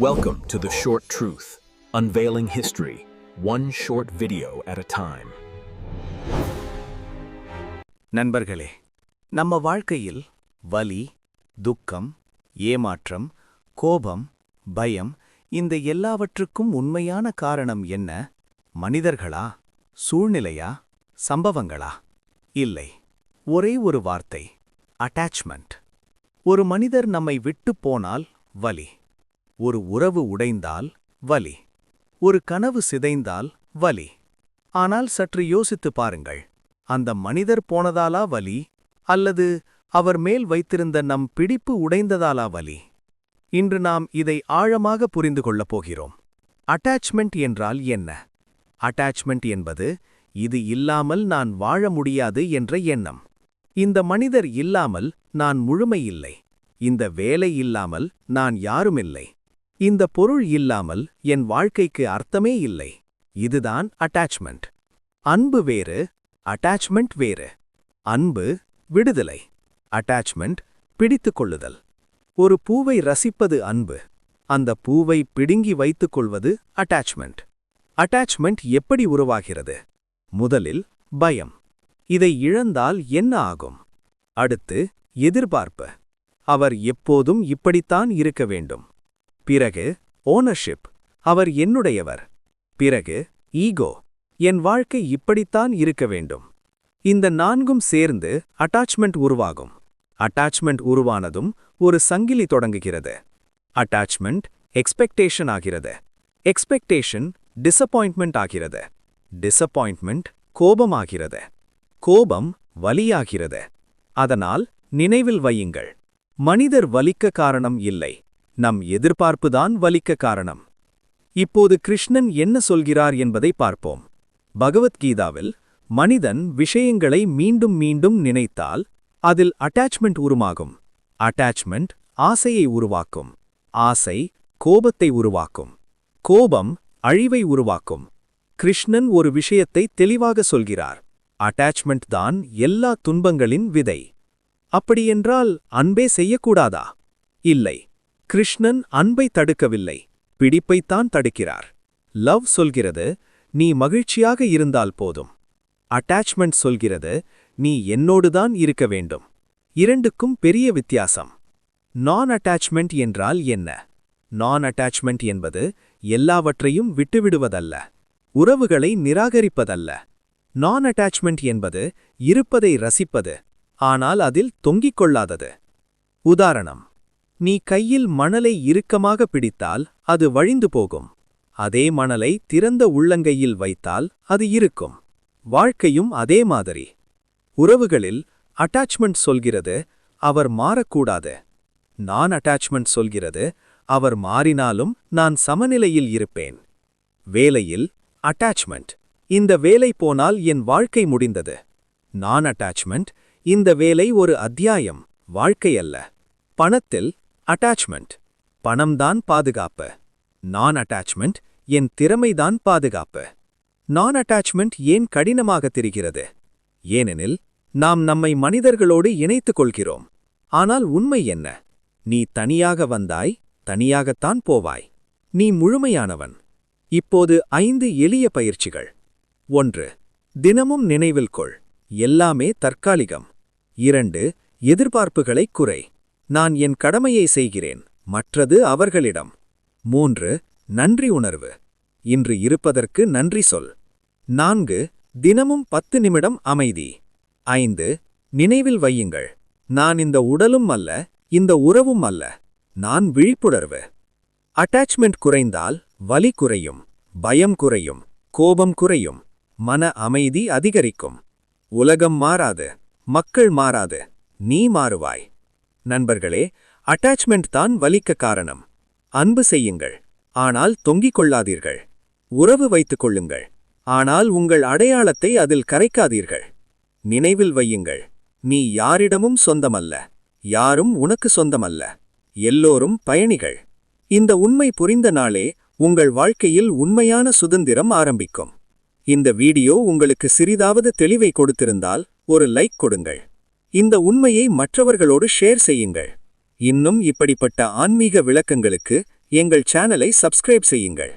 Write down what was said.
Welcome to The Short Truth, unveiling history, one short video at a time. நண்பர்களே நம்ம வாழ்க்கையில் வலி துக்கம் ஏமாற்றம் கோபம் பயம் இந்த எல்லாவற்றுக்கும் உண்மையான காரணம் என்ன? மனிதர்களா? சூழ்நிலையா? சம்பவங்களா? இல்லை. ஒரே ஒரு வார்த்தை அட்டாச்மெண்ட் ஒரு மனிதர் நம்மை விட்டுப் போனால் வலி. ஒரு உறவு உடைந்தால் வலி. ஒரு கனவு சிதைந்தால் வலி. ஆனால் சற்று யோசித்துப் பாருங்கள். அந்த மனிதர் போனதாலா வலி? அல்லது அவர் மேல் வைத்திருந்த நம் பிடிப்பு உடைந்ததாலா வலி? இன்று நாம் இதை ஆழமாக புரிந்து கொள்ளப் போகிறோம். அட்டாச்மெண்ட் என்றால் என்ன? அட்டாச்மெண்ட் என்பது இது இல்லாமல் நான் வாழ முடியாது என்ற எண்ணம். இந்த மனிதர் இல்லாமல் நான் முழுமையில்லை இந்த வேலை இல்லாமல் நான் யாருமில்லை. இந்த பொருள் இல்லாமல் என் வாழ்க்கைக்கு அர்த்தமே இல்லை. இதுதான் அட்டாச்மெண்ட் அன்பு வேறு அட்டாச்மெண்ட் வேறு. அன்பு விடுதலை. அட்டாச்மெண்ட் பிடித்துக் கொள்ளுதல் ஒரு பூவை ரசிப்பது அன்பு. அந்த பூவை பிடுங்கி வைத்துக் கொள்வது அட்டாச்மெண்ட் அட்டாச்மெண்ட் எப்படி உருவாகிறது? முதலில் பயம். இதை இழந்தால் என்ன ஆகும்? அடுத்து எதிர்பார்ப்பு. அவர் எப்போதும் இப்படித்தான் இருக்க வேண்டும். பிறகு ஓனர்ஷிப் அவர் என்னுடையவர். பிறகு ஈகோ என் வாழ்க்கை இப்படித்தான் இருக்க வேண்டும். இந்த நான்கும் சேர்ந்து அட்டாச்மெண்ட் உருவாகும். அட்டாச்மெண்ட் உருவானதும் ஒரு சங்கிலி தொடங்குகிறது. அட்டாச்மெண்ட் எக்ஸ்பெக்டேஷன் ஆகிறது. எக்ஸ்பெக்டேஷன் டிசப்பாயின்ட்மெண்ட் ஆகிறது. டிசப்பாயின்ட்மெண்ட் கோபமாகிறது. கோபம் வலியாகிறது. அதனால் நினைவில் வையுங்கள். மனிதர் வலிக்க காரணம் இல்லை. நம் எதிர்பார்ப்புதான் வலிக்க காரணம். இப்போது கிருஷ்ணன் என்ன சொல்கிறார் என்பதை பார்ப்போம். பகவத்கீதாவில் மனிதன் விஷயங்களை மீண்டும் மீண்டும் நினைத்தால் அதில் அட்டாச்மெண்ட் உருமாகும். அட்டாச்மெண்ட் ஆசையை உருவாக்கும். ஆசை கோபத்தை உருவாக்கும். கோபம் அழிவை உருவாக்கும். கிருஷ்ணன் ஒரு விஷயத்தை தெளிவாக சொல்கிறார். அட்டாச்மெண்ட் தான் எல்லா துன்பங்களின் விதை. அப்படியென்றால் அன்பே செய்யக்கூடாதா? இல்லை. கிருஷ்ணன் அன்பை தடுக்கவில்லை. பிடிப்பைத்தான் தடுக்கிறார். லவ் சொல்கிறது நீ மகிழ்ச்சியாக இருந்தால் போதும். அட்டாச்மெண்ட் சொல்கிறது நீ என்னோடுதான் இருக்க வேண்டும். இரண்டுக்கும் பெரிய வித்தியாசம். நான் அட்டாச்மெண்ட் என்றால் என்ன? நான் அட்டாச்மெண்ட் என்பது எல்லாவற்றையும் விட்டுவிடுவதல்ல. உறவுகளை நிராகரிப்பதல்ல. நான் அட்டாச்மெண்ட் என்பது இருப்பதை ரசிப்பது ஆனால் அதில் தொங்கிக் கொள்ளாதது. உதாரணம் நீ கையில் மணலை இறுக்கமாக பிடித்தால் அது வழிந்து போகும். அதே மணலை திறந்த உள்ளங்கையில் வைத்தால் அது இருக்கும் வாழ்க்கையும் அதே மாதிரி. உறவுகளில் அட்டாச்மெண்ட் சொல்கிறது அவர் மாறக்கூடாது. நான் அட்டாச்மெண்ட் சொல்கிறது அவர் மாறினாலும் நான் சமநிலையில் இருப்பேன். வேலையில் அட்டாச்மெண்ட் இந்த வேலை போனால் என் வாழ்க்கை முடிந்தது. நான் அட்டாச்மெண்ட் இந்த வேலை ஒரு அத்தியாயம் வாழ்க்கையல்ல பணத்தில் அட்டாச்மெண்ட் பணம்தான் பாதுகாப்பு. நான் அட்டாச்மெண்ட் என் திறமைதான் பாதுகாப்பு. நான் அட்டாச்மெண்ட் ஏன் கடினமாக தெரிகிறது? ஏனெனில் நாம் நம்மை மனிதர்களோடு இணைத்துக் கொள்கிறோம். ஆனால் உண்மை என்ன? நீ தனியாக வந்தாய் தனியாகத்தான் போவாய். நீ முழுமையானவன். இப்போது ஐந்து எளிய பயிற்சிகள். ஒன்று தினமும் நினைவில் கொள். எல்லாமே தற்காலிகம். இரண்டு எதிர்பார்ப்புகளை குறை. நான் என் கடமையை செய்கிறேன் மற்றது அவர்களிடம். மூன்று நன்றி உணர்வு. இன்று இருப்பதற்கு நன்றி சொல். நான்கு தினமும் பத்து நிமிடம் அமைதி. ஐந்து நினைவில் வையுங்கள். நான் இந்த உடலும் அல்ல இந்த உறவும் அல்ல. நான் விழிப்புணர்வு. அட்டாச்மெண்ட் குறைந்தால் வலி குறையும் பயம் குறையும் கோபம் குறையும் மன அமைதி அதிகரிக்கும். உலகம் மாறாது மக்கள் மாறாது நீ மாறுவாய். நண்பர்களே அட்டாச்மெண்ட் தான் வலிக்க காரணம். அன்பு செய்யுங்கள். ஆனால் தொங்கிக் கொள்ளாதீர்கள். உறவு வைத்துக் கொள்ளுங்கள். ஆனால் உங்கள் அடையாளத்தை அதில் கரைக்காதீர்கள். நினைவில் வையுங்கள். நீ யாரிடமும் சொந்தமல்ல. யாரும் உனக்கு சொந்தமல்ல. எல்லோரும் பயணிகள். இந்த உண்மை புரிந்த நாளே உங்கள் வாழ்க்கையில் உண்மையான சுதந்திரம் ஆரம்பிக்கும். இந்த வீடியோ உங்களுக்கு சிறிதாவது தெளிவை கொடுத்திருந்தால் ஒரு லைக் கொடுங்கள். இந்த உண்மையை மற்றவர்களோடு ஷேர் செய்யுங்கள். இன்னும் இப்படிப்பட்ட ஆன்மீக விளக்கங்களுக்கு எங்கள் சேனலை சப்ஸ்கிரைப் செய்யுங்கள்.